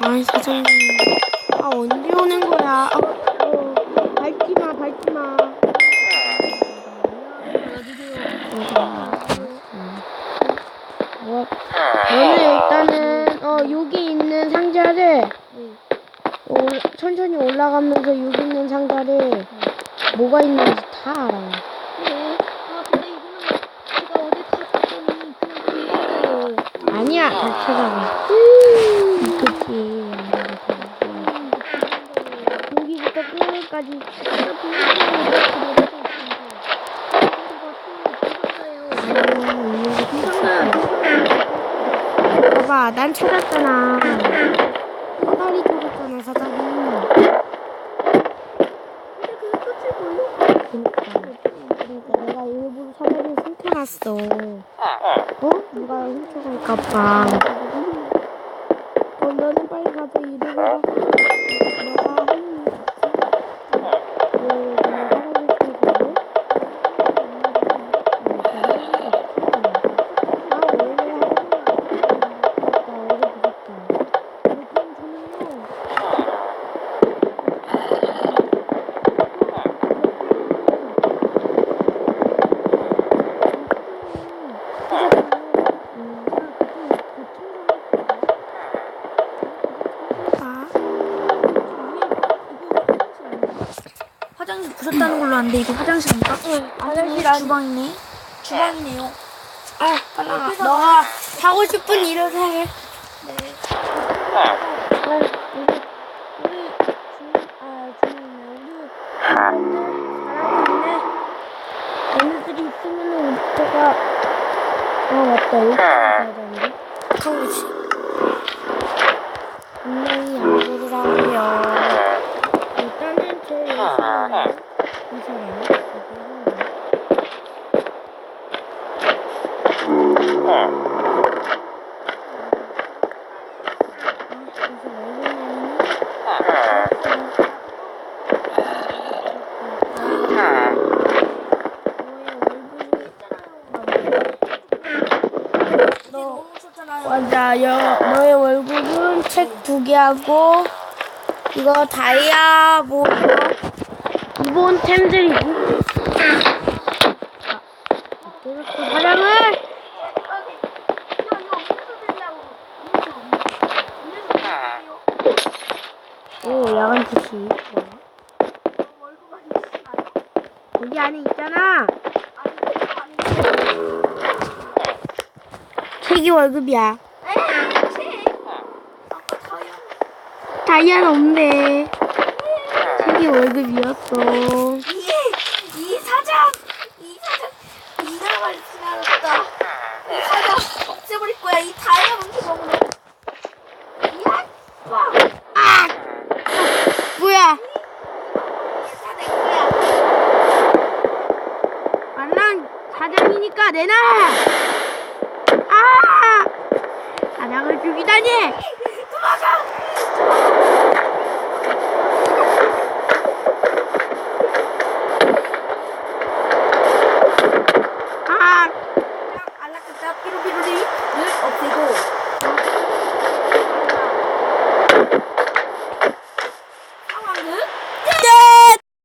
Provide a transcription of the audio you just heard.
아이 사장님. 아 언제 오는 거야? 아, 어, 밟지마 밟지마. 뭐, 너는 일단은 어 여기 있는 상자를 올- 천천히 올라가면서 여기 있는 상자를 뭐가 있는지 다 알아. 아, 근데 이거는 제가 어제 다 줬더니 그냥 그거예요. 아니야, 다 찾아봐. 그치. 여기부터 끝까지. 봐봐, 난 찾았잖아. 사다리 찾았잖아, 사다리. 그러니까. 그러니까 내가 일부러 사다리를 숨겨놨어. 어? 누가 훔쳐갈까봐. 그럼 너는 빨리 가서 와. 너가 하 화장실 부셨다는 걸로 아는데 이거 화장실입니까? 화장실 아니- 주방이네. 주방이네요. 아, 빨라. 너가 하고 싶은 일을 해. 네. 어, 아. 얘네들이 있으면은 우리가, 아, 맞다. 여기 가야 되는데. 하고 있어. 맞아 요. 너의 월급은 책 두 개 하고 이거 다이아 뭐 기본 템들이고. 아, 이렇게 화장을 오 야간 투시. 거기 안에 있잖아. 책이 월급이야. 다이아는 없네. 책이 월급이었어. 이, 이 사장, 이 사장, 이 사람을 지나갔다. 이 사장 없애버릴 거야. 이 다이아몬드 먹으면. 야, 와, 아! 뭐야? 다내 거야. 아, 난 사장이니까 내놔! 아! 사장을 죽이다니! 아! 그냥